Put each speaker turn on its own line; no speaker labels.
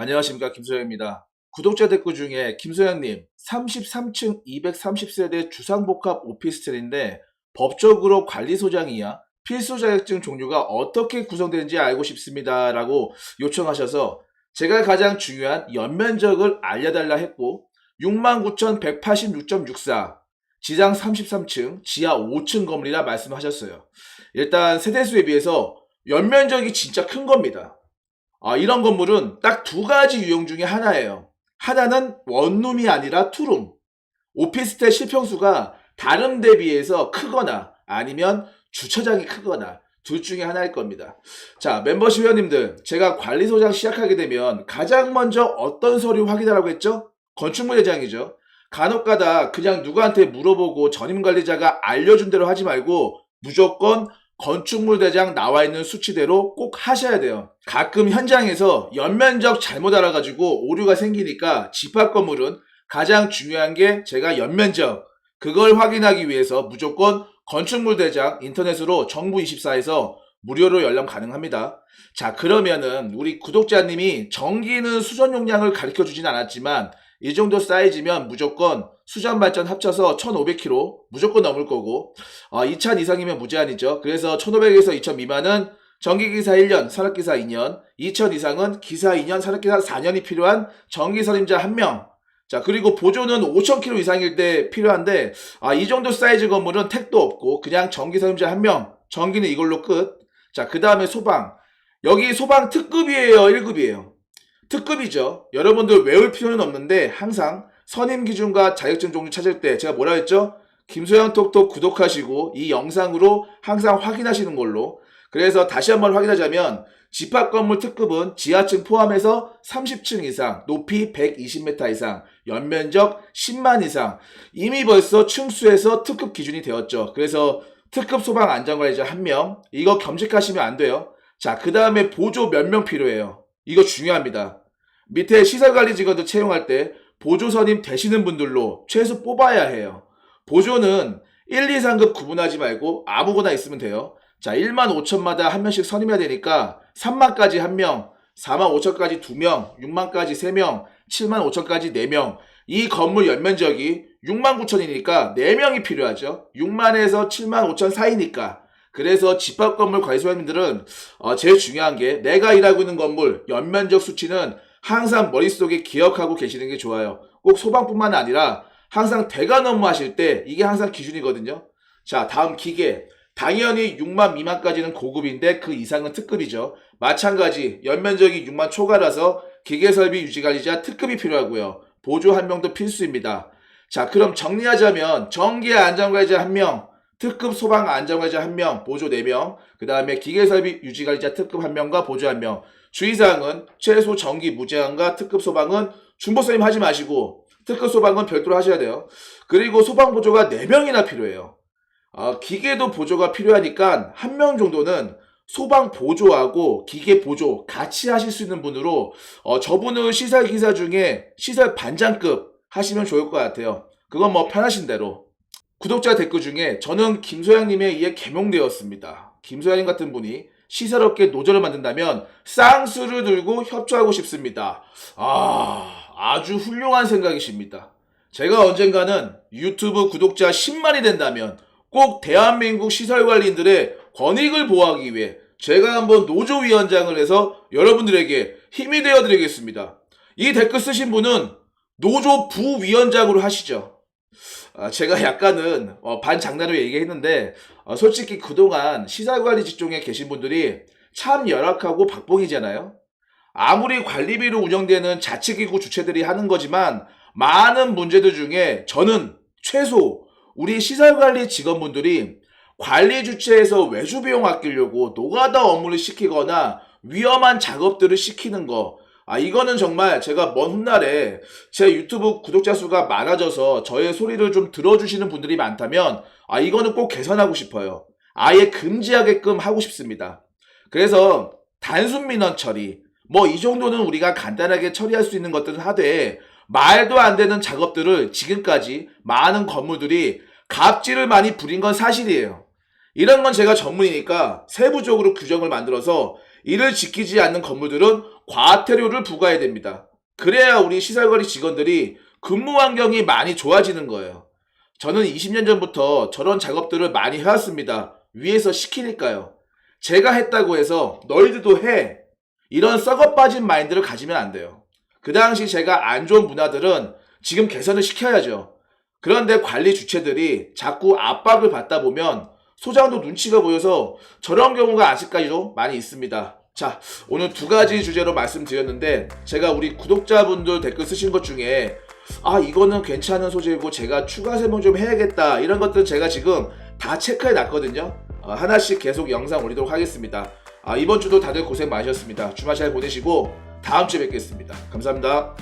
안녕하십니까 김소영입니다. 구독자 댓글 중에 김소영님 33층 230세대 주상복합 오피스텔인데 법적으로 관리소장이야 필수 자격증 종류가 어떻게 구성되는지 알고 싶습니다 라고 요청하셔서 제가 가장 중요한 연면적을 알려달라 했고 69,186.64 지상 33층 지하 5층 건물이라 말씀하셨어요. 일단 세대수에 비해서 연면적이 진짜 큰 겁니다. 아, 이런 건물은 딱 두 가지 유형 중에 하나예요. 하나는 원룸이 아니라 투룸. 오피스텔 실평수가 다른 데 비해서 크거나 아니면 주차장이 크거나 둘 중에 하나일 겁니다. 자, 멤버십 회원님들, 제가 관리소장 시작하게 되면 가장 먼저 어떤 서류 확인하라고 했죠? 건축물 대장이죠. 간혹가다 그냥 누구한테 물어보고 전임관리자가 알려준 대로 하지 말고 무조건 건축물 대장 나와 있는 수치대로 꼭 하셔야 돼요. 가끔 현장에서 연면적 잘못 알아가지고 오류가 생기니까 집합 건물은 가장 중요한 게 제가 연면적 그걸 확인하기 위해서 무조건 건축물 대장 인터넷으로 정부24에서 무료로 열람 가능합니다. 자 그러면은 우리 구독자님이 전기는 수전 용량을 가르쳐 주진 않았지만 이 정도 사이즈면 무조건 수전 발전 합쳐서 1500kg 무조건 넘을 거고 어, 2000 이상이면 무제한이죠. 그래서 1500에서 2000 미만은 전기기사 1년, 산업기사 2년, 2000 이상은 기사 2년, 산업기사 4년이 필요한 전기선임자 1명. 자, 그리고 보조는 5000km 이상일 때 필요한데, 아, 이 정도 사이즈 건물은 택도 없고, 그냥 전기선임자 1명. 전기는 이걸로 끝. 자, 그 다음에 소방. 여기 소방 특급이에요, 1급이에요? 특급이죠. 여러분들 외울 필요는 없는데, 항상 선임 기준과 자격증 종류 찾을 때, 제가 뭐라 했죠? 김소영 톡톡 구독하시고, 이 영상으로 항상 확인하시는 걸로. 그래서 다시 한번 확인하자면 집합 건물 특급은 지하층 포함해서 30층 이상, 높이 120m 이상, 연면적 10만 이상. 이미 벌써 층수에서 특급 기준이 되었죠. 그래서 특급 소방 안전관리자 1명. 이거 겸직하시면 안 돼요. 자, 그 다음에 보조 몇 명 필요해요. 이거 중요합니다. 밑에 시설관리 직원들 채용할 때 보조 선임 되시는 분들로 최소 뽑아야 해요. 보조는 1, 2, 3급 구분하지 말고 아무거나 있으면 돼요. 자, 1만 5천마다 한 명씩 선임해야 되니까 3만까지 한 명, 4만 5천까지 두 명, 6만까지 세 명, 7만 5천까지 네 명. 이 건물 연면적이 6만 9천이니까 4명이 필요하죠. 6만에서 7만 5천 사이니까. 그래서 집합 건물 관리소장님들은 어, 제일 중요한 게 내가 일하고 있는 건물 연면적 수치는 항상 머릿속에 기억하고 계시는 게 좋아요. 꼭 소방뿐만 아니라 항상 대관 업무 하실 때 이게 항상 기준이거든요. 자, 다음 기계. 당연히 6만 미만까지는 고급인데 그 이상은 특급이죠. 마찬가지 연면적이 6만 초과라서 기계 설비 유지 관리자 특급이 필요하고요. 보조 한 명도 필수입니다. 자 그럼 정리하자면 전기 안전 관리자 한 명, 특급 소방 안전 관리자 한 명, 보조 4명, 그 다음에 기계 설비 유지 관리자 특급 한 명과 보조 한 명. 주의사항은 최소 전기 무제한과 특급 소방은 중보선임 하지 마시고 특급 소방은 별도로 하셔야 돼요. 그리고 소방 보조가 4명이나 필요해요. 어, 기계도 보조가 필요하니까 한 명 정도는 소방 보조하고 기계 보조 같이 하실 수 있는 분으로 어, 저분은 시설 기사 중에 시설 반장급 하시면 좋을 것 같아요. 그건 뭐 편하신 대로. 구독자 댓글 중에 저는 김소양님에 의해 개명되었습니다. 김소양님 같은 분이 시설업계 노조를 만든다면 쌍수를 들고 협조하고 싶습니다. 아, 아주 훌륭한 생각이십니다. 제가 언젠가는 유튜브 구독자 10만이 된다면 꼭 대한민국 시설 관리인들의 권익을 보호하기 위해 제가 한번 노조위원장을 해서 여러분들에게 힘이 되어 드리겠습니다. 이 댓글 쓰신 분은 노조 부위원장으로 하시죠. 아, 제가 약간은 어, 반장난으로 얘기했는데 어, 솔직히 그동안 시설관리 직종에 계신 분들이 참 열악하고 박봉이잖아요. 아무리 관리비로 운영되는 자치기구 주체들이 하는 거지만 많은 문제들 중에 저는 최소 우리 시설관리 직원분들이 관리 주체에서 외주 비용 아끼려고 노가다 업무를 시키거나 위험한 작업들을 시키는 거. 아, 이거는 정말 제가 먼 훗날에 제 유튜브 구독자 수가 많아져서 저의 소리를 좀 들어주시는 분들이 많다면, 아, 이거는 꼭 개선하고 싶어요. 아예 금지하게끔 하고 싶습니다. 그래서 단순 민원 처리, 뭐 이 정도는 우리가 간단하게 처리할 수 있는 것들은 하되, 말도 안 되는 작업들을 지금까지 많은 건물들이 갑질을 많이 부린 건 사실이에요. 이런 건 제가 전문이니까 세부적으로 규정을 만들어서 이를 지키지 않는 건물들은 과태료를 부과해야 됩니다. 그래야 우리 시설관리 직원들이 근무 환경이 많이 좋아지는 거예요. 저는 20년 전부터 저런 작업들을 많이 해왔습니다. 위에서 시키니까요. 제가 했다고 해서 너희들도 해. 이런 썩어 빠진 마인드를 가지면 안 돼요. 그 당시 제가 안 좋은 문화들은 지금 개선을 시켜야죠. 그런데 관리 주체들이 자꾸 압박을 받다 보면 소장도 눈치가 보여서 저런 경우가 아직까지도 많이 있습니다. 자, 오늘 두 가지 주제로 말씀드렸는데 제가 우리 구독자분들 댓글 쓰신 것 중에 아, 이거는 괜찮은 소재이고 제가 추가 설명 좀 해야겠다. 이런 것들은 제가 지금 다 체크해 놨거든요. 어, 하나씩 계속 영상 올리도록 하겠습니다. 아, 이번 주도 다들 고생 많으셨습니다. 주말 잘 보내시고 다음 주에 뵙겠습니다. 감사합니다.